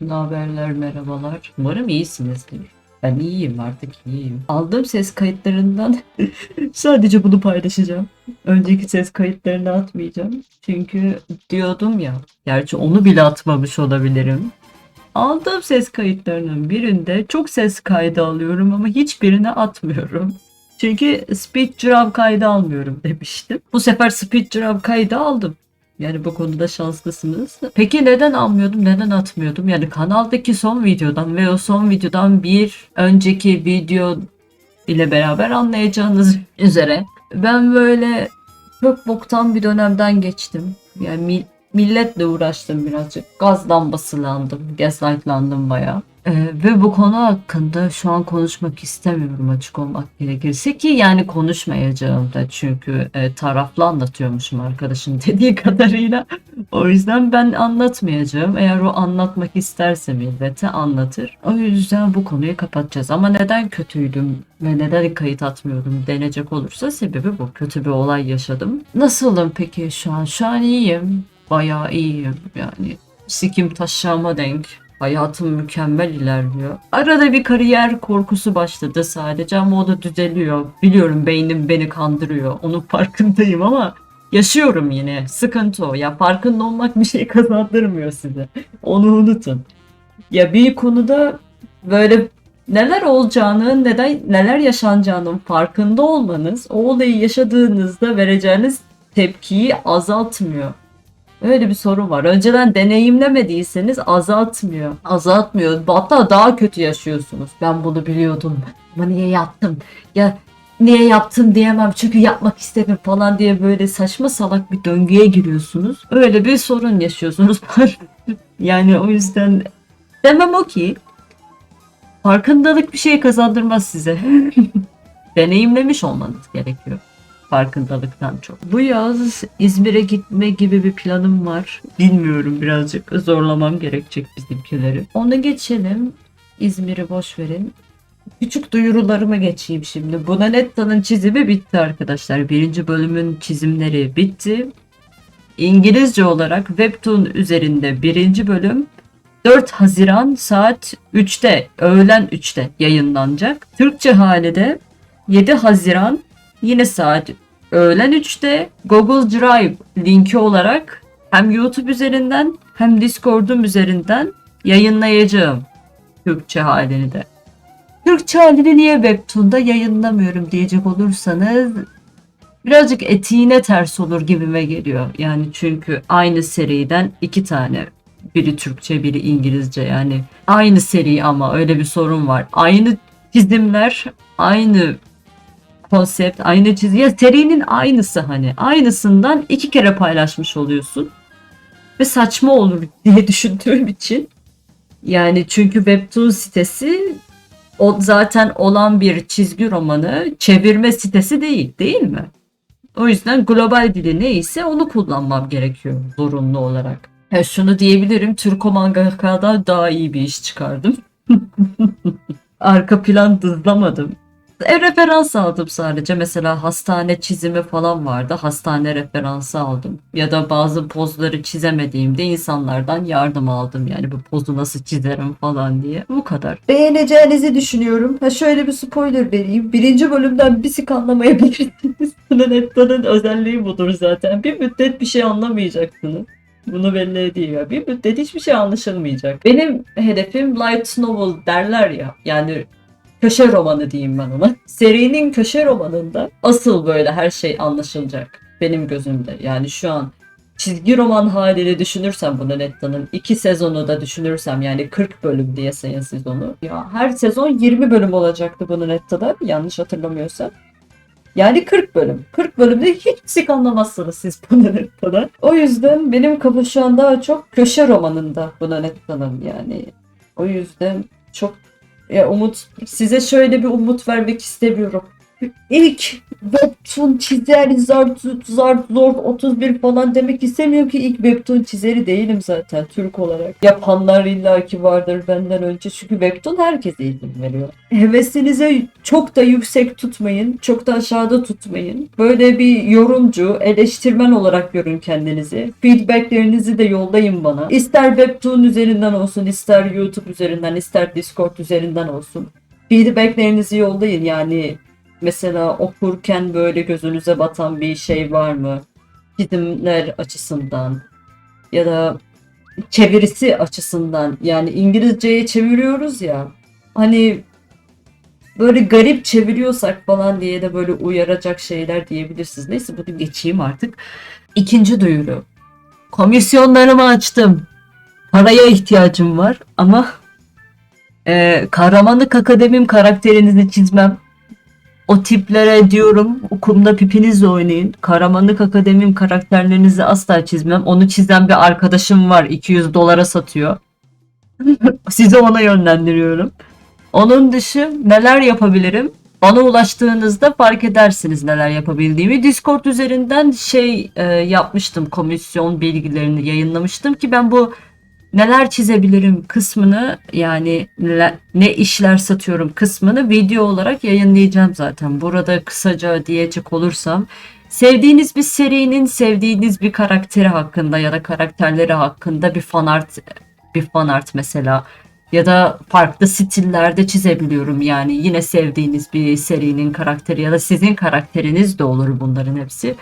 Ne haberler, merhabalar. Umarım iyisinizdir. Ben iyiyim artık iyiyim. Aldığım ses kayıtlarından sadece bunu paylaşacağım. Önceki ses kayıtlarını atmayacağım. Çünkü diyordum ya, gerçi onu bile atmamış olabilirim. Aldığım ses kayıtlarının birinde çok ses kaydı alıyorum ama hiçbirini atmıyorum. Çünkü speed drop kaydı almıyorum demiştim. Bu sefer speed drop kaydı aldım. Yani bu konuda şanslısınız. Peki neden almıyordum, neden atmıyordum? Yani kanaldaki son videodan ve o son videodan bir önceki video ile beraber anlayacağınız üzere ben böyle çok boktan bir dönemden geçtim. Yani mi- milletle uğraştım birazcık. Gaz lambasılandım, gaslightlandım bayağı. Ee, ve bu konu hakkında şu an konuşmak istemiyorum açık olmak gerekirse ki yani konuşmayacağım da çünkü e, taraflı anlatıyormuşum arkadaşın dediği kadarıyla. O yüzden ben anlatmayacağım. Eğer o anlatmak isterse millete anlatır. O yüzden bu konuyu kapatacağız. Ama neden kötüydüm ve neden kayıt atmıyordum denecek olursa sebebi bu. Kötü bir olay yaşadım. Nasılım peki şu an? Şu an iyiyim. Bayağı iyiyim yani. Sikim taşağıma denk. Hayatım mükemmel ilerliyor. Arada bir kariyer korkusu başladı sadece ama o da düzeliyor. Biliyorum beynim beni kandırıyor. Onun farkındayım ama yaşıyorum yine. Sıkıntı o. Ya farkında olmak bir şey kazandırmıyor size. Onu unutun. Ya bir konuda böyle neler olacağını, neden neler yaşanacağının farkında olmanız o olayı yaşadığınızda vereceğiniz tepkiyi azaltmıyor. Öyle bir sorun var. Önceden deneyimlemediyseniz azaltmıyor. Azaltmıyor. Hatta daha kötü yaşıyorsunuz. Ben bunu biliyordum. Ama niye yaptım? Ya niye yaptım diyemem çünkü yapmak istedim falan diye böyle saçma salak bir döngüye giriyorsunuz. Öyle bir sorun yaşıyorsunuz. yani o yüzden demem o ki farkındalık bir şey kazandırmaz size. Deneyimlemiş olmanız gerekiyor farkındalıktan çok. Bu yaz İzmir'e gitme gibi bir planım var. Bilmiyorum birazcık zorlamam gerekecek bizimkileri. Onu geçelim. İzmir'i boş verin. Küçük duyurularıma geçeyim şimdi. Bunanetta'nın çizimi bitti arkadaşlar. Birinci bölümün çizimleri bitti. İngilizce olarak Webtoon üzerinde birinci bölüm 4 Haziran saat 3'te, öğlen 3'te yayınlanacak. Türkçe hali de 7 Haziran yine saat öğlen 3'te Google Drive linki olarak hem YouTube üzerinden hem Discord'um üzerinden yayınlayacağım Türkçe halini de. Türkçe halini niye Webtoon'da yayınlamıyorum diyecek olursanız birazcık etiğine ters olur gibime geliyor. Yani çünkü aynı seriden iki tane biri Türkçe biri İngilizce yani aynı seri ama öyle bir sorun var. Aynı çizimler aynı konsept, aynı çizgi. Ya serinin aynısı hani. Aynısından iki kere paylaşmış oluyorsun. Ve saçma olur diye düşündüğüm için. Yani çünkü Webtoon sitesi o zaten olan bir çizgi romanı çevirme sitesi değil, değil mi? O yüzden global dili neyse onu kullanmam gerekiyor zorunlu olarak. Ya şunu diyebilirim, Türko Mangaka'da daha iyi bir iş çıkardım. Arka plan dızlamadım. E, referans aldım sadece. Mesela hastane çizimi falan vardı. Hastane referansı aldım. Ya da bazı pozları çizemediğimde insanlardan yardım aldım. Yani bu pozu nasıl çizerim falan diye. Bu kadar. Beğeneceğinizi düşünüyorum. Ha şöyle bir spoiler vereyim. Birinci bölümden bir sik anlamayabilirsiniz. Planetta'nın özelliği budur zaten. Bir müddet bir şey anlamayacaksınız. Bunu belli ya. Bir müddet hiçbir şey anlaşılmayacak. Benim hedefim light novel derler ya. Yani köşe romanı diyeyim ben ona. Serinin köşe romanında asıl böyle her şey anlaşılacak benim gözümde. Yani şu an çizgi roman haliyle düşünürsem bunu Netta'nın iki sezonu da düşünürsem yani 40 bölüm diye sayın siz onu. Ya her sezon 20 bölüm olacaktı bunu Netta'da yanlış hatırlamıyorsam. Yani 40 bölüm. 40 bölümde hiç sik anlamazsınız siz bunu Netta'da. O yüzden benim kafa şu an daha çok köşe romanında buna Netta'nın yani. O yüzden çok ya umut size şöyle bir umut vermek istemiyorum. İlk webtoon çizer zart zart zor 31 falan demek istemiyorum ki ilk webtoon çizeri değilim zaten Türk olarak. Yapanlar illaki vardır benden önce çünkü webtoon herkese izin veriyor. Hevesinize çok da yüksek tutmayın, çok da aşağıda tutmayın. Böyle bir yorumcu, eleştirmen olarak görün kendinizi. Feedbacklerinizi de yollayın bana. İster webtoon üzerinden olsun, ister YouTube üzerinden, ister Discord üzerinden olsun. Feedbacklerinizi yollayın yani mesela okurken böyle gözünüze batan bir şey var mı? Çizimler açısından ya da çevirisi açısından yani İngilizceye çeviriyoruz ya hani böyle garip çeviriyorsak falan diye de böyle uyaracak şeyler diyebilirsiniz. Neyse bunu geçeyim artık. İkinci duyuru. Komisyonlarımı açtım. Paraya ihtiyacım var ama e, Kahramanlık Akademim karakterinizi çizmem. O tiplere diyorum okulda pipinizle oynayın. Kahramanlık Akademim karakterlerinizi asla çizmem. Onu çizen bir arkadaşım var. 200 dolara satıyor. Sizi ona yönlendiriyorum. Onun dışı neler yapabilirim? Bana ulaştığınızda fark edersiniz neler yapabildiğimi. Discord üzerinden şey e, yapmıştım. Komisyon bilgilerini yayınlamıştım ki ben bu neler çizebilirim kısmını yani ne, işler satıyorum kısmını video olarak yayınlayacağım zaten. Burada kısaca diyecek olursam sevdiğiniz bir serinin sevdiğiniz bir karakteri hakkında ya da karakterleri hakkında bir fanart bir fanart mesela ya da farklı stillerde çizebiliyorum yani yine sevdiğiniz bir serinin karakteri ya da sizin karakteriniz de olur bunların hepsi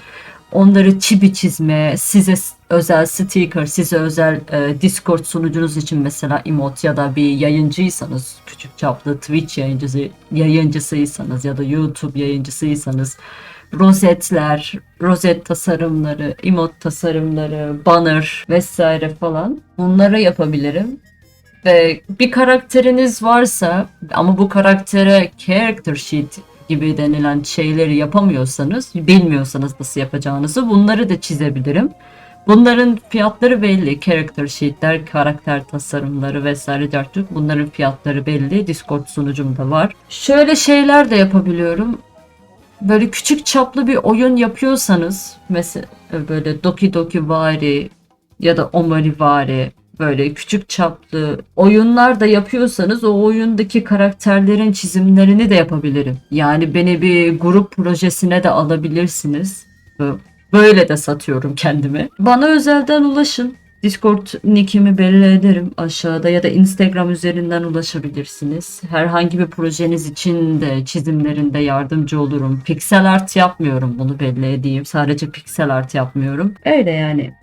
onları çibi çizme, size özel sticker, size özel e, Discord sunucunuz için mesela emote ya da bir yayıncıysanız, küçük çaplı Twitch yayıncısı yayıncısıysanız ya da YouTube yayıncısıysanız rozetler, rozet tasarımları, emote tasarımları, banner vesaire falan bunları yapabilirim. Ve bir karakteriniz varsa ama bu karaktere character sheet gibi denilen şeyleri yapamıyorsanız, bilmiyorsanız nasıl yapacağınızı bunları da çizebilirim. Bunların fiyatları belli. Character sheetler, karakter tasarımları vesaire dertlik. Bunların fiyatları belli. Discord sunucumda var. Şöyle şeyler de yapabiliyorum. Böyle küçük çaplı bir oyun yapıyorsanız mesela böyle Doki Doki vari ya da Omori vari böyle küçük çaplı oyunlar da yapıyorsanız o oyundaki karakterlerin çizimlerini de yapabilirim. Yani beni bir grup projesine de alabilirsiniz. Böyle de satıyorum kendimi. Bana özelden ulaşın. Discord nickimi belli ederim aşağıda ya da Instagram üzerinden ulaşabilirsiniz. Herhangi bir projeniz için de çizimlerinde yardımcı olurum. Pixel art yapmıyorum bunu belli edeyim. Sadece pixel art yapmıyorum. Öyle yani.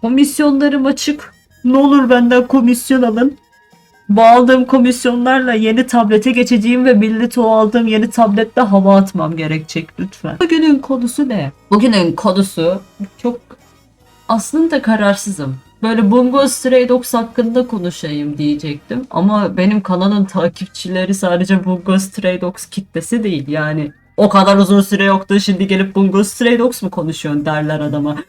Komisyonlarım açık. Ne olur benden komisyon alın. Bu aldığım komisyonlarla yeni tablete geçeceğim ve millete o aldığım yeni tablette hava atmam gerekecek lütfen. Bugünün konusu ne? Bugünün konusu çok aslında kararsızım. Böyle Bungo Stray Dogs hakkında konuşayım diyecektim. Ama benim kanalın takipçileri sadece Bungo Stray Dogs kitlesi değil. Yani o kadar uzun süre yoktu şimdi gelip Bungo Stray Dogs mu konuşuyorsun derler adama.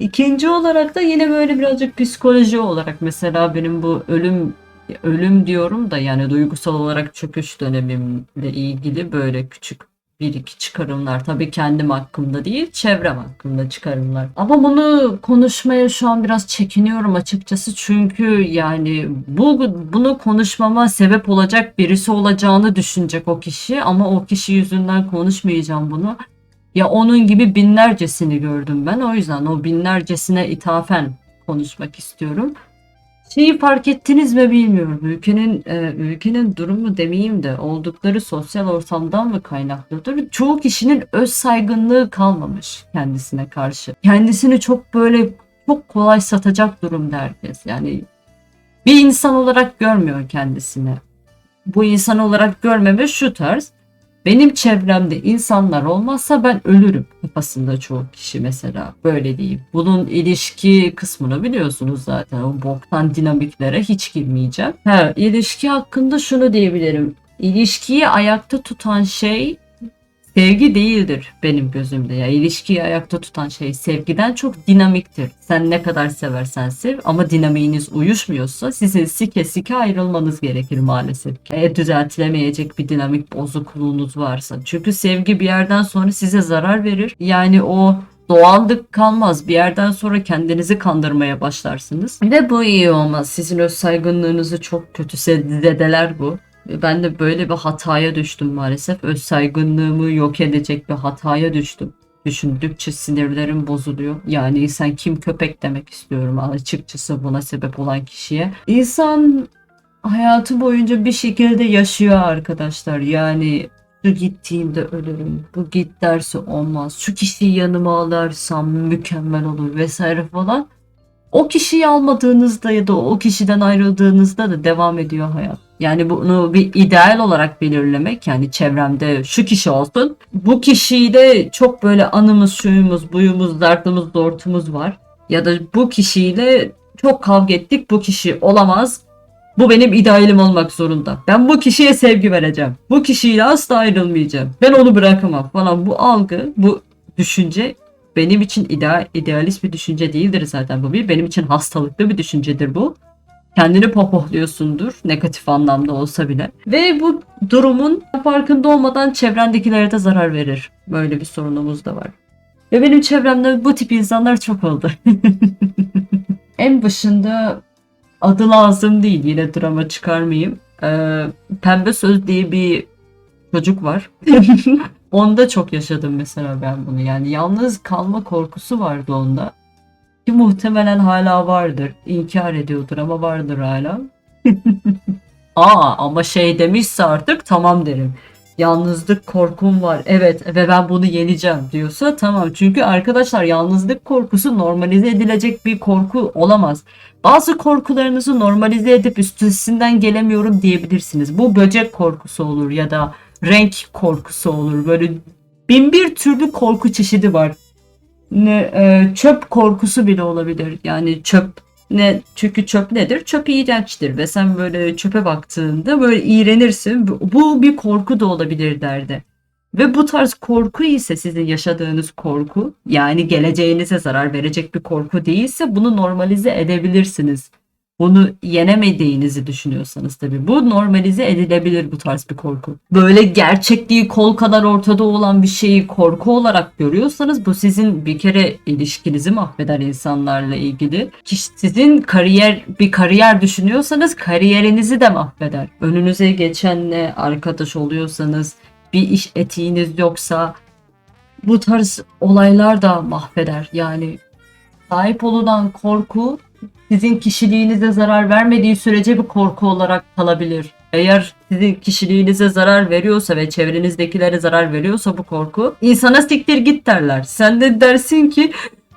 İkinci olarak da yine böyle birazcık psikoloji olarak mesela benim bu ölüm ölüm diyorum da yani duygusal olarak çöküş dönemimle ilgili böyle küçük bir iki çıkarımlar. Tabii kendim hakkımda değil, çevrem hakkında çıkarımlar. Ama bunu konuşmaya şu an biraz çekiniyorum açıkçası. Çünkü yani bu bunu konuşmama sebep olacak birisi olacağını düşünecek o kişi ama o kişi yüzünden konuşmayacağım bunu. Ya onun gibi binlercesini gördüm ben. O yüzden o binlercesine ithafen konuşmak istiyorum. Şeyi fark ettiniz mi bilmiyorum. Ülkenin e, ülkenin durumu demeyeyim de oldukları sosyal ortamdan mı kaynaklıdır? Çoğu kişinin öz saygınlığı kalmamış kendisine karşı. Kendisini çok böyle çok kolay satacak durumda herkes. Yani bir insan olarak görmüyor kendisini. Bu insan olarak görmeme şu tarz. Benim çevremde insanlar olmazsa ben ölürüm kafasında çoğu kişi mesela böyle diyeyim. Bunun ilişki kısmını biliyorsunuz zaten o boktan dinamiklere hiç girmeyeceğim. Ha, ilişki hakkında şunu diyebilirim. İlişkiyi ayakta tutan şey sevgi değildir benim gözümde ya. İlişkiyi ayakta tutan şey sevgiden çok dinamiktir. Sen ne kadar seversen sev ama dinamiğiniz uyuşmuyorsa sizin sike sike ayrılmanız gerekir maalesef. Eğer düzeltilemeyecek bir dinamik bozukluğunuz varsa. Çünkü sevgi bir yerden sonra size zarar verir. Yani o doğallık kalmaz. Bir yerden sonra kendinizi kandırmaya başlarsınız. Ve bu iyi olmaz. Sizin öz saygınlığınızı çok kötü zedeler bu. Ben de böyle bir hataya düştüm maalesef. Öz saygınlığımı yok edecek bir hataya düştüm. Düşündükçe sinirlerim bozuluyor. Yani sen kim köpek demek istiyorum açıkçası buna sebep olan kişiye. İnsan hayatı boyunca bir şekilde yaşıyor arkadaşlar. Yani şu gittiğimde ölürüm. Bu git dersi olmaz. Şu kişiyi yanıma alarsam mükemmel olur vesaire falan. O kişiyi almadığınızda ya da o kişiden ayrıldığınızda da devam ediyor hayat. Yani bunu bir ideal olarak belirlemek yani çevremde şu kişi olsun. Bu kişiyle çok böyle anımız, şuyumuz, buyumuz, derdimiz, dortumuz var. Ya da bu kişiyle çok kavga ettik. Bu kişi olamaz. Bu benim idealim olmak zorunda. Ben bu kişiye sevgi vereceğim. Bu kişiyle asla ayrılmayacağım. Ben onu bırakamam falan. Bu algı, bu düşünce benim için ideal, idealist bir düşünce değildir zaten bu bir. Benim için hastalıklı bir düşüncedir bu. Kendini pohpohluyorsundur negatif anlamda olsa bile. Ve bu durumun farkında olmadan çevrendekilere de zarar verir. Böyle bir sorunumuz da var. Ve benim çevremde bu tip insanlar çok oldu. en başında adı lazım değil yine drama çıkarmayayım. Ee, Pembe Söz diye bir çocuk var. onda çok yaşadım mesela ben bunu. Yani yalnız kalma korkusu vardı onda. Ki muhtemelen hala vardır. İnkar ediyordur ama vardır hala. Aa ama şey demişse artık tamam derim. Yalnızlık korkum var. Evet ve ben bunu yeneceğim diyorsa tamam. Çünkü arkadaşlar yalnızlık korkusu normalize edilecek bir korku olamaz. Bazı korkularınızı normalize edip üstesinden gelemiyorum diyebilirsiniz. Bu böcek korkusu olur ya da renk korkusu olur. Böyle bin bir türlü korku çeşidi var. Ne e, çöp korkusu bile olabilir. Yani çöp ne çünkü çöp nedir? Çöp iğrençtir ve sen böyle çöpe baktığında böyle iğrenirsin. Bu, bir korku da olabilir derdi. Ve bu tarz korku ise sizin yaşadığınız korku yani geleceğinize zarar verecek bir korku değilse bunu normalize edebilirsiniz. Bunu yenemediğinizi düşünüyorsanız tabii. Bu normalize edilebilir bu tarz bir korku. Böyle gerçekliği kol kadar ortada olan bir şeyi korku olarak görüyorsanız bu sizin bir kere ilişkinizi mahveder insanlarla ilgili. Sizin kariyer bir kariyer düşünüyorsanız kariyerinizi de mahveder. Önünüze geçenle arkadaş oluyorsanız bir iş etiğiniz yoksa bu tarz olaylar da mahveder. Yani sahip olunan korku sizin kişiliğinize zarar vermediği sürece bir korku olarak kalabilir. Eğer sizin kişiliğinize zarar veriyorsa ve çevrenizdekilere zarar veriyorsa bu korku insana siktir git derler. Sen de dersin ki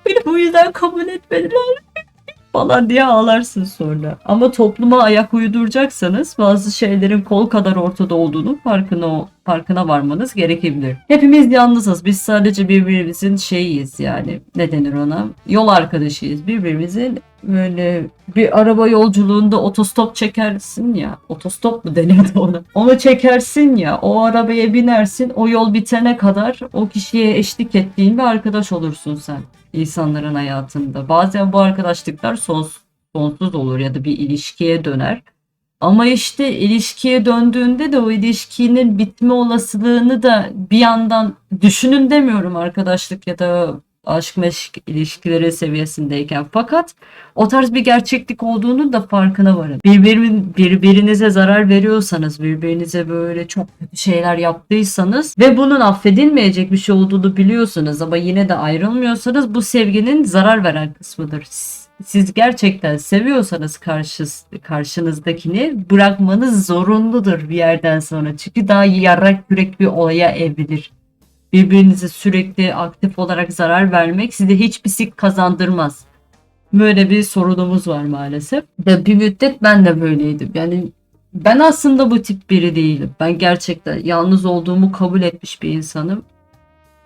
beni bu yüzden kabul etmediler falan diye ağlarsın sonra. Ama topluma ayak uyduracaksanız bazı şeylerin kol kadar ortada olduğunu farkına farkına varmanız gerekebilir. Hepimiz yalnızız. Biz sadece birbirimizin şeyiyiz yani. Ne denir ona? Yol arkadaşıyız. Birbirimizin böyle bir araba yolculuğunda otostop çekersin ya. Otostop mu deniyordu ona? Onu çekersin ya. O arabaya binersin. O yol bitene kadar o kişiye eşlik ettiğin bir arkadaş olursun sen insanların hayatında. Bazen bu arkadaşlıklar sonsuz, sonsuz olur ya da bir ilişkiye döner. Ama işte ilişkiye döndüğünde de o ilişkinin bitme olasılığını da bir yandan düşünün demiyorum arkadaşlık ya da aşk meşk ilişkileri seviyesindeyken. Fakat o tarz bir gerçeklik olduğunu da farkına varın. Birbirin, birbirinize zarar veriyorsanız, birbirinize böyle çok kötü şeyler yaptıysanız ve bunun affedilmeyecek bir şey olduğunu biliyorsunuz ama yine de ayrılmıyorsanız bu sevginin zarar veren kısmıdır. Siz gerçekten seviyorsanız karşız, karşınızdakini bırakmanız zorunludur bir yerden sonra. Çünkü daha yarak yürek bir olaya evrilir birbirinize sürekli aktif olarak zarar vermek size hiçbir sik kazandırmaz. Böyle bir sorunumuz var maalesef. Ve bir müddet ben de böyleydim. Yani ben aslında bu tip biri değilim. Ben gerçekten yalnız olduğumu kabul etmiş bir insanım.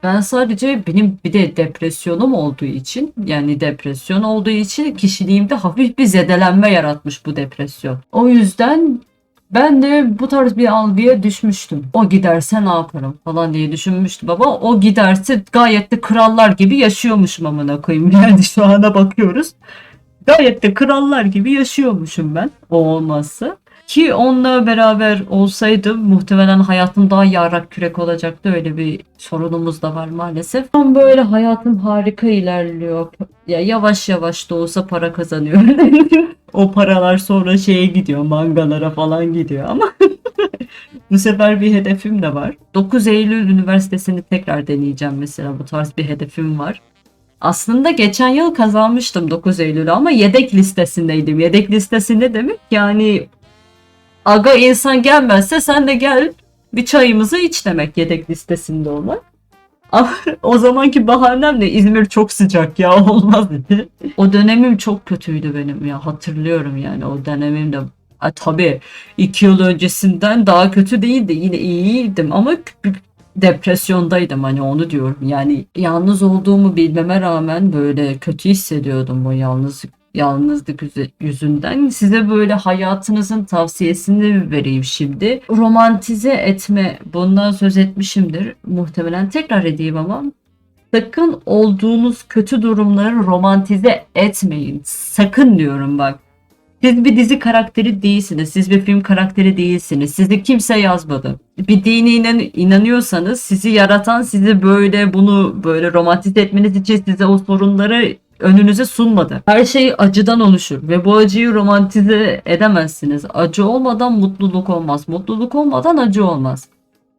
Ben sadece benim bir de depresyonum olduğu için yani depresyon olduğu için kişiliğimde hafif bir zedelenme yaratmış bu depresyon. O yüzden Ben de bu tarz bir algıya düşmüştüm. O giderse ne yaparım falan diye düşünmüştüm ama o giderse gayet de krallar gibi yaşıyormuşum amına koyayım. Yani şu ana bakıyoruz. Gayet de krallar gibi yaşıyormuşum ben. O olmazsa. Ki onunla beraber olsaydım muhtemelen hayatım daha yarrak kürek olacaktı. Öyle bir sorunumuz da var maalesef. Ama böyle hayatım harika ilerliyor. Ya yavaş yavaş da olsa para kazanıyor. o paralar sonra şeye gidiyor, mangalara falan gidiyor ama bu sefer bir hedefim de var. 9 Eylül Üniversitesi'ni tekrar deneyeceğim mesela. Bu tarz bir hedefim var. Aslında geçen yıl kazanmıştım 9 Eylül'ü ama yedek listesindeydim. Yedek listesi ne demek? Yani aga insan gelmezse sen de gel bir çayımızı iç demek yedek listesinde olmak. Ama o zamanki bahanem de İzmir çok sıcak ya olmaz dedi. O dönemim çok kötüydü benim ya hatırlıyorum yani o dönemim de Ha, tabii iki yıl öncesinden daha kötü değildi yine iyiydim ama depresyondaydım hani onu diyorum yani yalnız olduğumu bilmeme rağmen böyle kötü hissediyordum o yalnızlık yalnızlık yüzü- yüzünden size böyle hayatınızın tavsiyesini vereyim şimdi. Romantize etme bundan söz etmişimdir muhtemelen tekrar edeyim ama sakın olduğunuz kötü durumları romantize etmeyin. Sakın diyorum bak. Siz bir dizi karakteri değilsiniz. Siz bir film karakteri değilsiniz. Sizi kimse yazmadı. Bir dine inan- inanıyorsanız sizi yaratan sizi böyle bunu böyle romantize etmeniz için size o sorunları önünüze sunmadı. Her şey acıdan oluşur ve bu acıyı romantize edemezsiniz. Acı olmadan mutluluk olmaz. Mutluluk olmadan acı olmaz.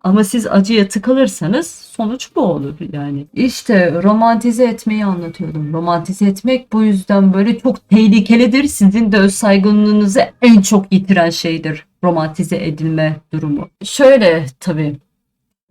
Ama siz acıya tıkılırsanız sonuç bu olur yani. İşte romantize etmeyi anlatıyordum. Romantize etmek bu yüzden böyle çok tehlikelidir. Sizin de öz saygınlığınızı en çok yitiren şeydir. Romantize edilme durumu. Şöyle tabii.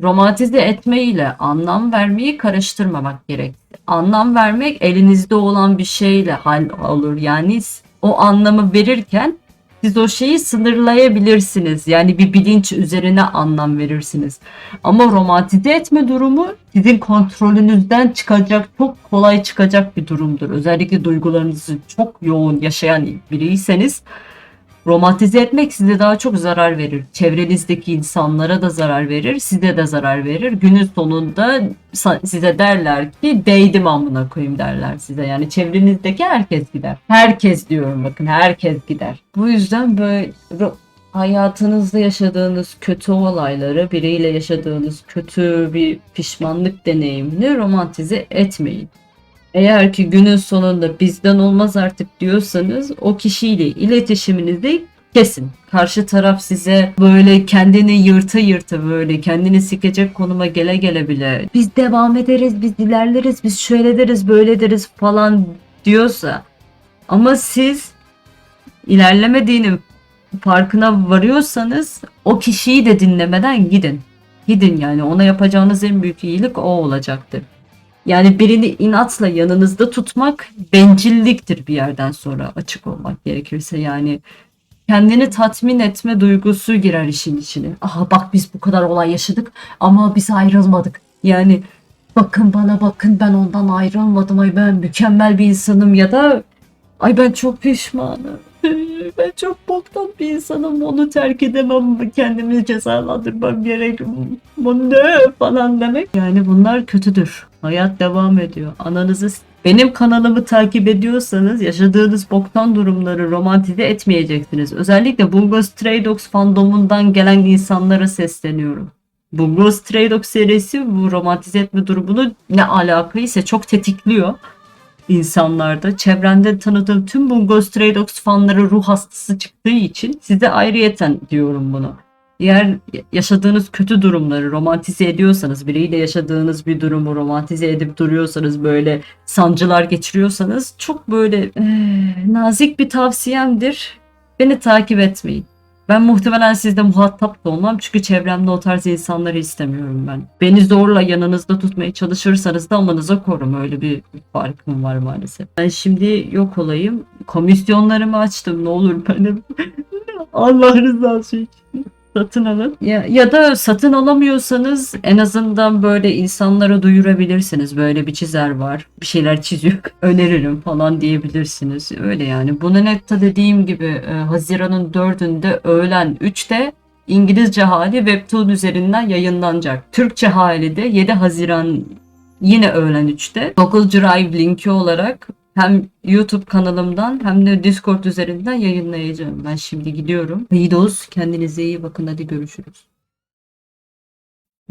Romantize etme ile anlam vermeyi karıştırmamak gerek. Anlam vermek elinizde olan bir şeyle hal olur. Yani o anlamı verirken siz o şeyi sınırlayabilirsiniz. Yani bir bilinç üzerine anlam verirsiniz. Ama romantize etme durumu sizin kontrolünüzden çıkacak, çok kolay çıkacak bir durumdur. Özellikle duygularınızı çok yoğun yaşayan biriyseniz romantize etmek size daha çok zarar verir. Çevrenizdeki insanlara da zarar verir, size de zarar verir. Günün sonunda size derler ki değdim amına koyayım derler size. Yani çevrenizdeki herkes gider. Herkes diyorum bakın herkes gider. Bu yüzden böyle hayatınızda yaşadığınız kötü olayları, biriyle yaşadığınız kötü bir pişmanlık deneyimini romantize etmeyin. Eğer ki günün sonunda bizden olmaz artık diyorsanız o kişiyle iletişiminizi kesin. Karşı taraf size böyle kendini yırta yırta böyle kendini sikecek konuma gele gele bile biz devam ederiz, biz ilerleriz, biz şöyle deriz, böyle deriz falan diyorsa ama siz ilerlemediğinin farkına varıyorsanız o kişiyi de dinlemeden gidin. Gidin yani ona yapacağınız en büyük iyilik o olacaktır. Yani birini inatla yanınızda tutmak bencilliktir bir yerden sonra açık olmak gerekirse yani kendini tatmin etme duygusu girer işin içine. Aha bak biz bu kadar olay yaşadık ama biz ayrılmadık. Yani bakın bana bakın ben ondan ayrılmadım ay ben mükemmel bir insanım ya da ay ben çok pişmanım. Ben çok boktan bir insanım onu terk edemem kendimi cezalandırmam gerek bu ne falan demek. Yani bunlar kötüdür. Hayat devam ediyor. Ananızı benim kanalımı takip ediyorsanız yaşadığınız boktan durumları romantize etmeyeceksiniz. Özellikle Bungo Stray Dogs fandomundan gelen insanlara sesleniyorum. Bungo Stray Dogs serisi bu romantize etme durumunu ne alakaysa çok tetikliyor insanlarda. Çevrende tanıdığım tüm Bungo Stray Dogs fanları ruh hastası çıktığı için size ayrıyeten diyorum bunu. Eğer yaşadığınız kötü durumları romantize ediyorsanız, biriyle yaşadığınız bir durumu romantize edip duruyorsanız, böyle sancılar geçiriyorsanız çok böyle eee, nazik bir tavsiyemdir. Beni takip etmeyin. Ben muhtemelen sizde muhatap da olmam çünkü çevremde o tarz insanları istemiyorum ben. Beni zorla yanınızda tutmaya çalışırsanız da amanıza korun. Öyle bir farkım var maalesef. Ben şimdi yok olayım. Komisyonlarımı açtım ne olur benim. Allah rızası için. Satın alın. Ya, ya da satın alamıyorsanız en azından böyle insanlara duyurabilirsiniz. Böyle bir çizer var. Bir şeyler çiziyor. Öneririm falan diyebilirsiniz. Öyle yani. Bunu netta dediğim gibi e, Haziran'ın 4'ünde öğlen 3'te İngilizce hali Webtoon üzerinden yayınlanacak. Türkçe hali de 7 Haziran yine öğlen 3'te. Google Drive linki olarak hem YouTube kanalımdan hem de Discord üzerinden yayınlayacağım. Ben şimdi gidiyorum. İyi dost. Kendinize iyi bakın. Hadi görüşürüz.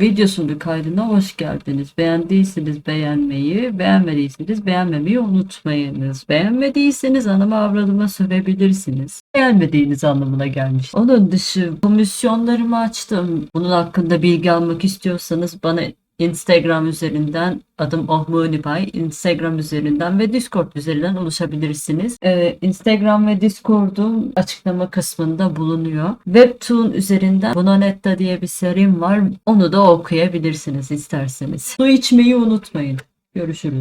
Videosunun kaydına hoş geldiniz. Beğendiyseniz beğenmeyi, beğenmediyseniz beğenmemeyi unutmayınız. Beğenmediyseniz anama avradıma sövebilirsiniz. Beğenmediğiniz anlamına gelmiş. Onun dışı komisyonlarımı açtım. Bunun hakkında bilgi almak istiyorsanız bana Instagram üzerinden adım Ohmunipay Instagram üzerinden ve Discord üzerinden ulaşabilirsiniz. Ee, Instagram ve Discord'un açıklama kısmında bulunuyor. Webtoon üzerinden Bonanetta diye bir serim var. Onu da okuyabilirsiniz isterseniz. Su içmeyi unutmayın. Görüşürüz.